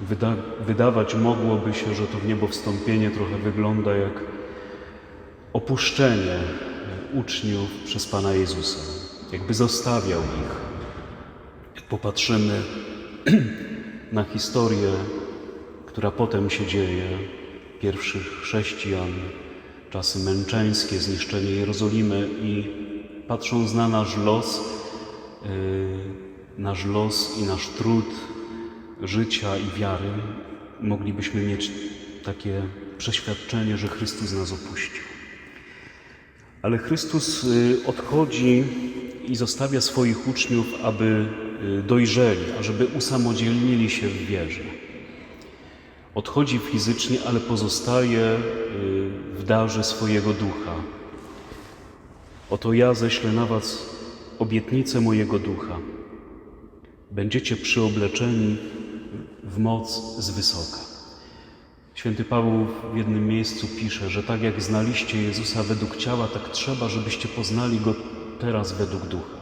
Wyda wydawać mogłoby się, że to w niebo wstąpienie trochę wygląda jak opuszczenie uczniów przez Pana Jezusa, jakby zostawiał ich. Jak popatrzymy na historię, która potem się dzieje, pierwszych chrześcijan, czasy męczeńskie, zniszczenie Jerozolimy i patrząc na nasz los, yy, nasz los i nasz trud życia i wiary, moglibyśmy mieć takie przeświadczenie, że Chrystus nas opuścił. Ale Chrystus y, odchodzi i zostawia swoich uczniów, aby y, dojrzeli, ażeby usamodzielnili się w wierze. Odchodzi fizycznie, ale pozostaje y, w darze swojego ducha. Oto ja ześlę na was obietnicę mojego ducha. Będziecie przyobleczeni w moc z wysoka. Święty Paweł w jednym miejscu pisze, że tak jak znaliście Jezusa według ciała, tak trzeba, żebyście poznali Go teraz według ducha.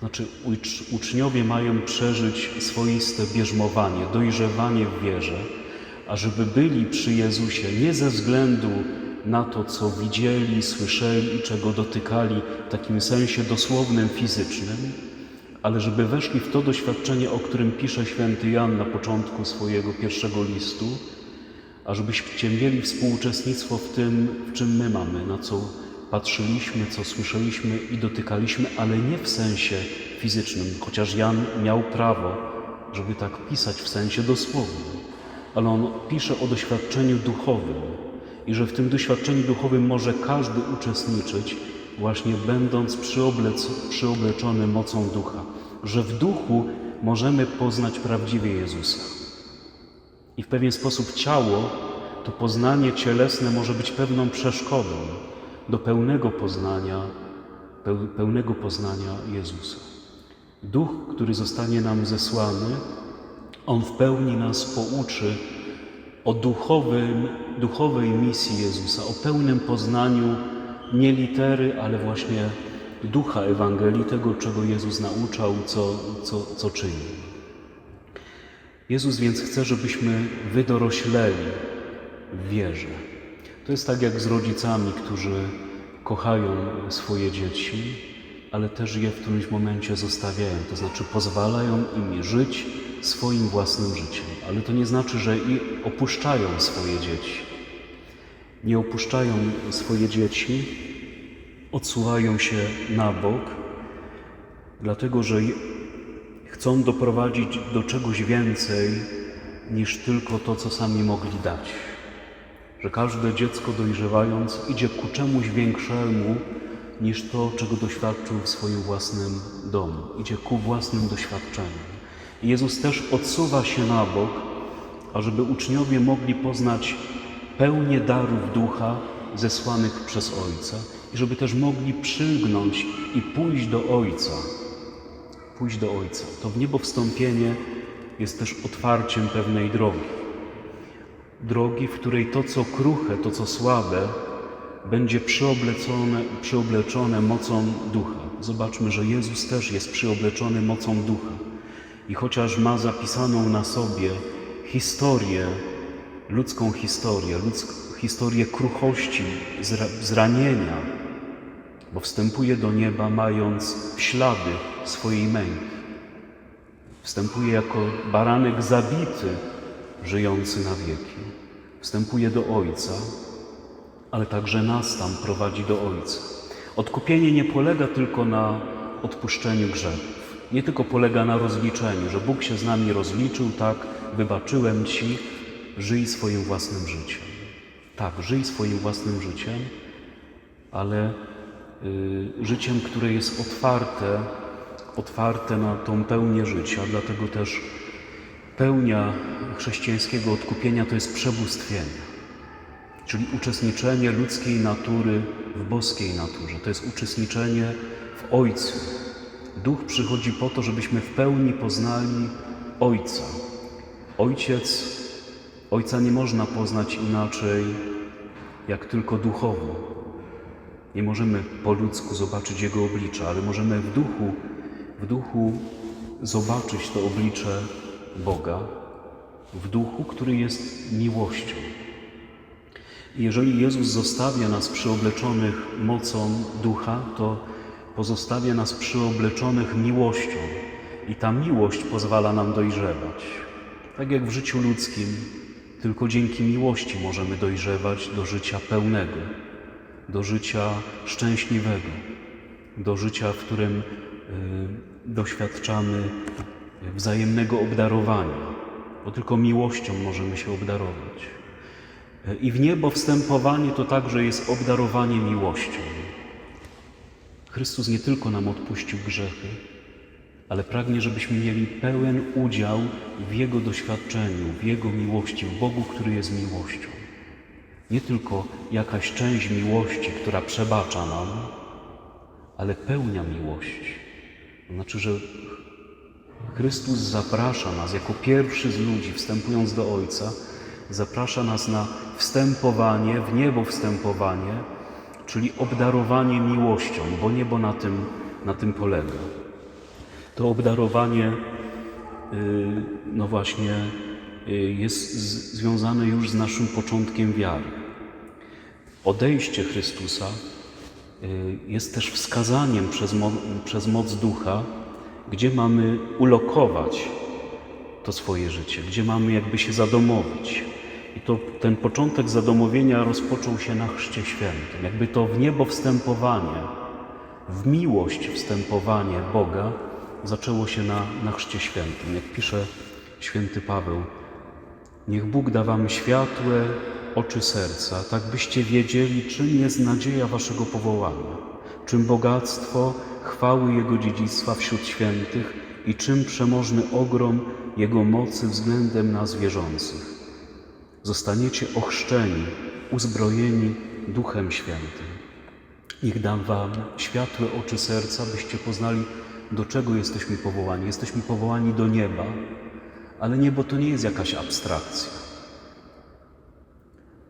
Znaczy ucz- uczniowie mają przeżyć swoiste bierzmowanie, dojrzewanie w wierze, ażeby byli przy Jezusie nie ze względu na to, co widzieli, słyszeli i czego dotykali w takim sensie dosłownym, fizycznym, ale żeby weszli w to doświadczenie, o którym pisze święty Jan na początku swojego pierwszego listu, a mieli współuczestnictwo w tym, w czym my mamy, na co patrzyliśmy, co słyszeliśmy i dotykaliśmy, ale nie w sensie fizycznym, chociaż Jan miał prawo, żeby tak pisać w sensie dosłownym, ale on pisze o doświadczeniu duchowym i że w tym doświadczeniu duchowym może każdy uczestniczyć, właśnie będąc przyoblec- przyobleczony mocą ducha, że w duchu możemy poznać prawdziwie Jezusa. I w pewien sposób ciało, to poznanie cielesne może być pewną przeszkodą do pełnego poznania, peł- pełnego poznania Jezusa. Duch, który zostanie nam zesłany, on w pełni nas pouczy o duchowym, duchowej misji Jezusa, o pełnym poznaniu nie litery, ale właśnie ducha Ewangelii, tego, czego Jezus nauczał, co, co, co czynił. Jezus więc chce, żebyśmy wydorośleli w wierze. To jest tak jak z rodzicami, którzy kochają swoje dzieci, ale też je w którymś momencie zostawiają, to znaczy pozwalają im żyć swoim własnym życiem. Ale to nie znaczy, że i opuszczają swoje dzieci. Nie opuszczają swoje dzieci, odsuwają się na bok, dlatego że chcą doprowadzić do czegoś więcej niż tylko to, co sami mogli dać. Że każde dziecko dojrzewając idzie ku czemuś większemu niż to, czego doświadczył w swoim własnym domu. Idzie ku własnym doświadczeniom. I Jezus też odsuwa się na bok, ażeby uczniowie mogli poznać pełnię darów ducha zesłanych przez Ojca i żeby też mogli przylgnąć i pójść do Ojca pójść do Ojca. To w niebo wstąpienie jest też otwarciem pewnej drogi. Drogi, w której to, co kruche, to, co słabe, będzie przyoblecone, przyobleczone mocą ducha. Zobaczmy, że Jezus też jest przyobleczony mocą ducha. I chociaż ma zapisaną na sobie historię, ludzką historię, ludzk, historię kruchości, zra, zranienia, bo wstępuje do nieba mając ślady swojej męki. Wstępuje jako baranek zabity, żyjący na wieki. Wstępuje do Ojca, ale także nas tam prowadzi do Ojca. Odkupienie nie polega tylko na odpuszczeniu grzechów. Nie tylko polega na rozliczeniu, że Bóg się z nami rozliczył, tak, wybaczyłem Ci, żyj swoim własnym życiem. Tak, żyj swoim własnym życiem, ale y, życiem, które jest otwarte, otwarte na tą pełnię życia. Dlatego też pełnia chrześcijańskiego odkupienia to jest przebóstwienie, czyli uczestniczenie ludzkiej natury w boskiej naturze. To jest uczestniczenie w Ojcu. Duch przychodzi po to, żebyśmy w pełni poznali Ojca. Ojciec, Ojca nie można poznać inaczej jak tylko duchowo. Nie możemy po ludzku zobaczyć Jego oblicza, ale możemy w duchu, w duchu zobaczyć to oblicze Boga. w duchu, który jest miłością. Jeżeli Jezus zostawia nas przyobleczonych mocą ducha, to pozostawia nas przyobleczonych miłością. I ta miłość pozwala nam dojrzewać. Tak jak w życiu ludzkim, tylko dzięki miłości możemy dojrzewać do życia pełnego, do życia szczęśliwego, do życia, w którym y, doświadczamy wzajemnego obdarowania, bo tylko miłością możemy się obdarować. I w niebo wstępowanie to także jest obdarowanie miłością. Chrystus nie tylko nam odpuścił grzechy, ale pragnie, żebyśmy mieli pełen udział w Jego doświadczeniu, w Jego miłości, w Bogu, który jest miłością. Nie tylko jakaś część miłości, która przebacza nam, ale pełnia miłości. To znaczy, że Chrystus zaprasza nas jako pierwszy z ludzi, wstępując do Ojca, zaprasza nas na wstępowanie, w niebo wstępowanie, czyli obdarowanie miłością, bo niebo na tym, na tym polega. To obdarowanie, y, no właśnie, y, jest związane już z naszym początkiem wiary. Odejście Chrystusa y, jest też wskazaniem przez, mo- przez moc ducha, gdzie mamy ulokować to swoje życie, gdzie mamy jakby się zadomowić. I to ten początek zadomowienia rozpoczął się na Chrzcie Świętym. Jakby to w niebo wstępowanie, w miłość wstępowanie Boga zaczęło się na, na Chrzcie Świętym. Jak pisze święty Paweł, Niech Bóg da wam światłe oczy serca, tak byście wiedzieli, czym jest nadzieja waszego powołania, czym bogactwo chwały Jego dziedzictwa wśród świętych i czym przemożny ogrom Jego mocy względem nas wierzących. Zostaniecie ochrzczeni, uzbrojeni Duchem Świętym. Niech dam wam światłe oczy serca, byście poznali, do czego jesteśmy powołani. Jesteśmy powołani do nieba, ale niebo to nie jest jakaś abstrakcja.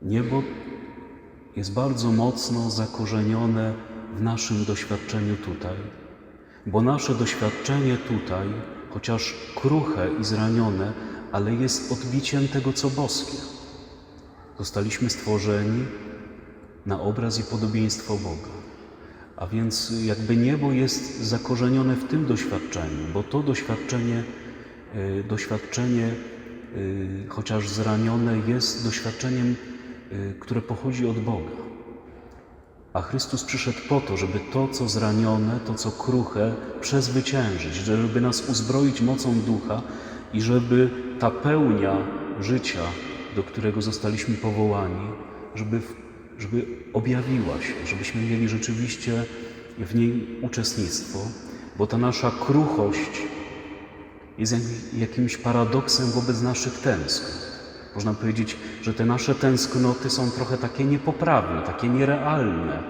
Niebo jest bardzo mocno zakorzenione w naszym doświadczeniu tutaj, bo nasze doświadczenie tutaj, chociaż kruche i zranione, ale jest odbiciem tego, co boskie. Zostaliśmy stworzeni na obraz i podobieństwo Boga. A więc jakby niebo jest zakorzenione w tym doświadczeniu, bo to doświadczenie, y, doświadczenie, y, chociaż zranione, jest doświadczeniem, y, które pochodzi od Boga. A Chrystus przyszedł po to, żeby to, co zranione, to, co kruche, przezwyciężyć, żeby nas uzbroić mocą ducha i żeby ta pełnia życia, do którego zostaliśmy powołani, żeby, żeby objawiła się, żebyśmy mieli rzeczywiście w niej uczestnictwo, bo ta nasza kruchość jest jak- jakimś paradoksem wobec naszych tęsknot. Można powiedzieć, że te nasze tęsknoty są trochę takie niepoprawne, takie nierealne,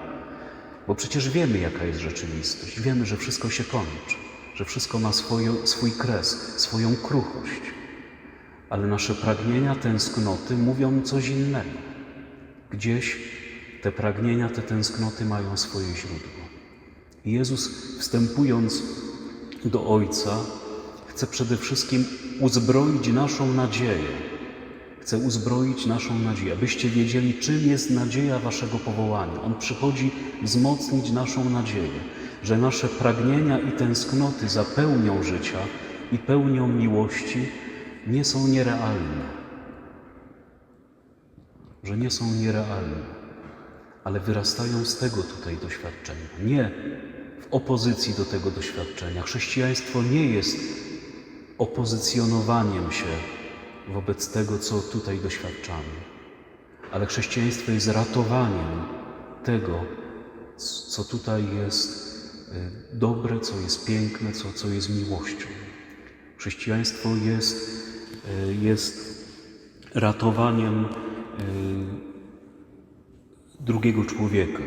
bo przecież wiemy, jaka jest rzeczywistość. Wiemy, że wszystko się kończy, że wszystko ma swoją, swój kres, swoją kruchość. Ale nasze pragnienia, tęsknoty mówią coś innego. Gdzieś te pragnienia, te tęsknoty mają swoje źródło. I Jezus, wstępując do Ojca, chce przede wszystkim uzbroić naszą nadzieję. Chce uzbroić naszą nadzieję, abyście wiedzieli, czym jest nadzieja Waszego powołania. On przychodzi wzmocnić naszą nadzieję, że nasze pragnienia i tęsknoty za pełnią życia i pełnią miłości nie są nierealne. Że nie są nierealne, ale wyrastają z tego tutaj doświadczenia. Nie w opozycji do tego doświadczenia. Chrześcijaństwo nie jest opozycjonowaniem się wobec tego, co tutaj doświadczamy. Ale chrześcijaństwo jest ratowaniem tego, co tutaj jest y, dobre, co jest piękne, co, co jest miłością. Chrześcijaństwo jest, y, jest ratowaniem y, drugiego człowieka.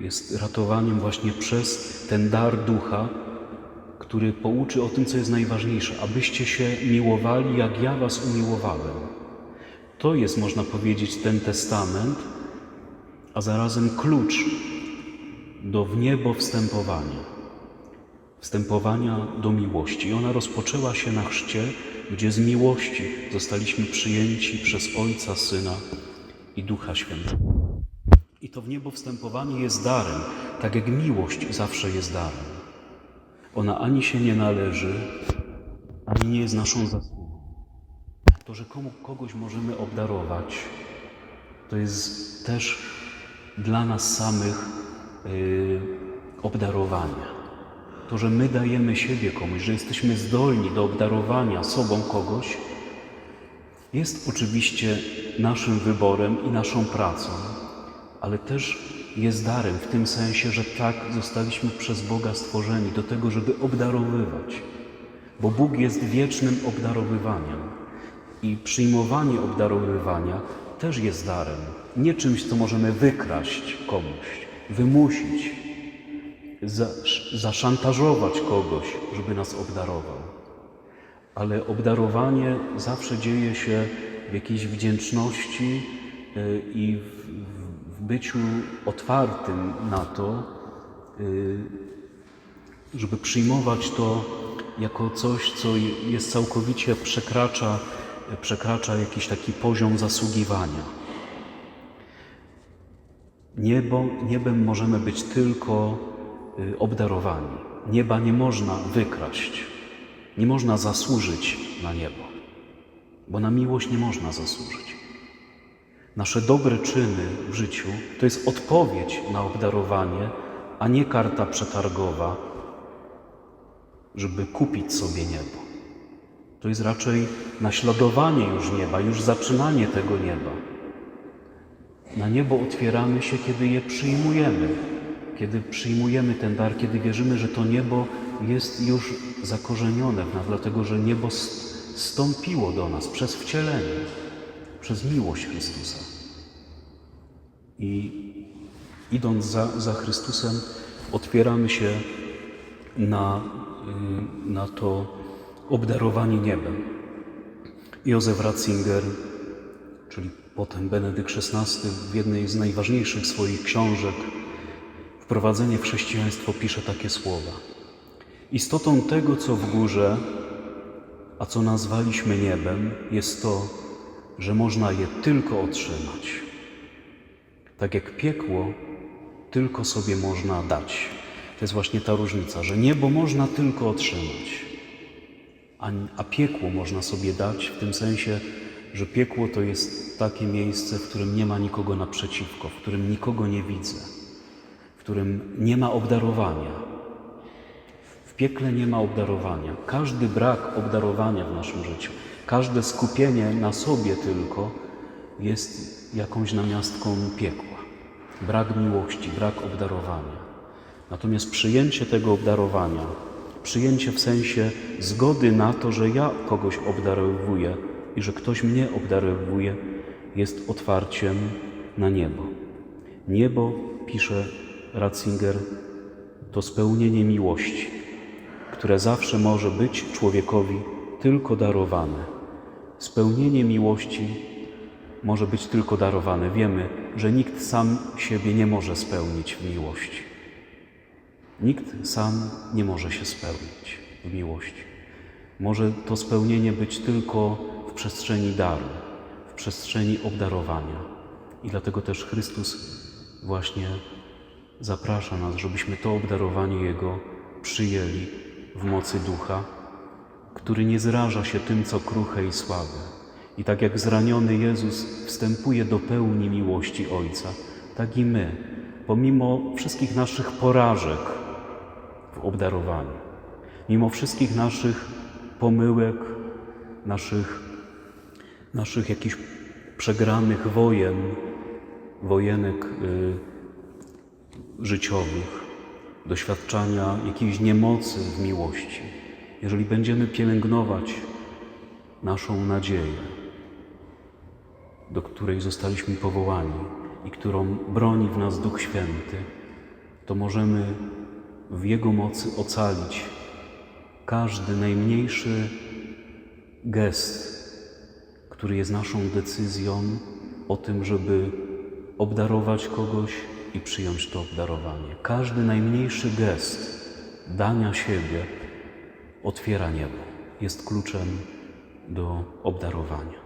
Jest ratowaniem właśnie przez ten dar ducha, który pouczy o tym, co jest najważniejsze, abyście się miłowali, jak ja was umiłowałem. To jest, można powiedzieć, ten testament, a zarazem klucz do w niebo wstępowania. Wstępowania do miłości. I ona rozpoczęła się na chrzcie, gdzie z miłości zostaliśmy przyjęci przez Ojca, Syna i Ducha Świętego. To w niebo wstępowanie jest darem, tak jak miłość zawsze jest darem. Ona ani się nie należy, ani nie jest naszą zasługą. To, że komu, kogoś możemy obdarować, to jest też dla nas samych yy, obdarowania. To, że my dajemy siebie komuś, że jesteśmy zdolni do obdarowania sobą kogoś, jest oczywiście naszym wyborem i naszą pracą, ale też jest darem w tym sensie, że tak zostaliśmy przez Boga stworzeni do tego, żeby obdarowywać. Bo Bóg jest wiecznym obdarowywaniem i przyjmowanie obdarowywania też jest darem. Nie czymś, co możemy wykraść komuś, wymusić, za, zaszantażować kogoś, żeby nas obdarował. Ale obdarowanie zawsze dzieje się w jakiejś wdzięczności y, i w byciu otwartym na to, y, żeby przyjmować to jako coś, co jest całkowicie przekracza, przekracza jakiś taki poziom zasługiwania. Niebo, niebem możemy być tylko y, obdarowani. Nieba nie można wykraść. Nie można zasłużyć na niebo, bo na miłość nie można zasłużyć. Nasze dobre czyny w życiu to jest odpowiedź na obdarowanie, a nie karta przetargowa, żeby kupić sobie niebo. To jest raczej naśladowanie już nieba, już zaczynanie tego nieba. Na niebo otwieramy się, kiedy je przyjmujemy, kiedy przyjmujemy ten dar, kiedy wierzymy, że to niebo jest już zakorzenione w nas, dlatego że niebo stąpiło do nas przez wcielenie, przez miłość Chrystusa. I idąc za, za Chrystusem, otwieramy się na, y, na to obdarowanie niebem. Józef Ratzinger, czyli potem Benedykt XVI, w jednej z najważniejszych swoich książek, Wprowadzenie w chrześcijaństwo, pisze takie słowa. Istotą tego, co w górze, a co nazwaliśmy niebem, jest to, że można je tylko otrzymać. Tak jak piekło, tylko sobie można dać. To jest właśnie ta różnica, że niebo można tylko otrzymać, a, a piekło można sobie dać w tym sensie, że piekło to jest takie miejsce, w którym nie ma nikogo naprzeciwko, w którym nikogo nie widzę, w którym nie ma obdarowania. W piekle nie ma obdarowania. Każdy brak obdarowania w naszym życiu, każde skupienie na sobie tylko jest jakąś namiastką piekła. Brak miłości, brak obdarowania. Natomiast przyjęcie tego obdarowania, przyjęcie w sensie zgody na to, że ja kogoś obdarowuję i że ktoś mnie obdarowuje, jest otwarciem na niebo. Niebo, pisze Ratzinger, to spełnienie miłości, które zawsze może być człowiekowi tylko darowane. Spełnienie miłości może być tylko darowane. Wiemy, że nikt sam siebie nie może spełnić w miłości. Nikt sam nie może się spełnić w miłości. Może to spełnienie być tylko w przestrzeni daru, w przestrzeni obdarowania. I dlatego też Chrystus właśnie zaprasza nas, żebyśmy to obdarowanie Jego przyjęli w mocy Ducha, który nie zraża się tym, co kruche i słabe. I tak jak zraniony Jezus wstępuje do pełni miłości Ojca, tak i my, pomimo wszystkich naszych porażek w obdarowaniu, mimo wszystkich naszych pomyłek, naszych, naszych jakichś przegranych wojen, wojenek y, życiowych, doświadczania jakiejś niemocy w miłości, jeżeli będziemy pielęgnować naszą nadzieję, do której zostaliśmy powołani i którą broni w nas Duch Święty, to możemy w Jego mocy ocalić każdy najmniejszy gest, który jest naszą decyzją o tym, żeby obdarować kogoś i przyjąć to obdarowanie. Każdy najmniejszy gest dania siebie otwiera niebo, jest kluczem do obdarowania.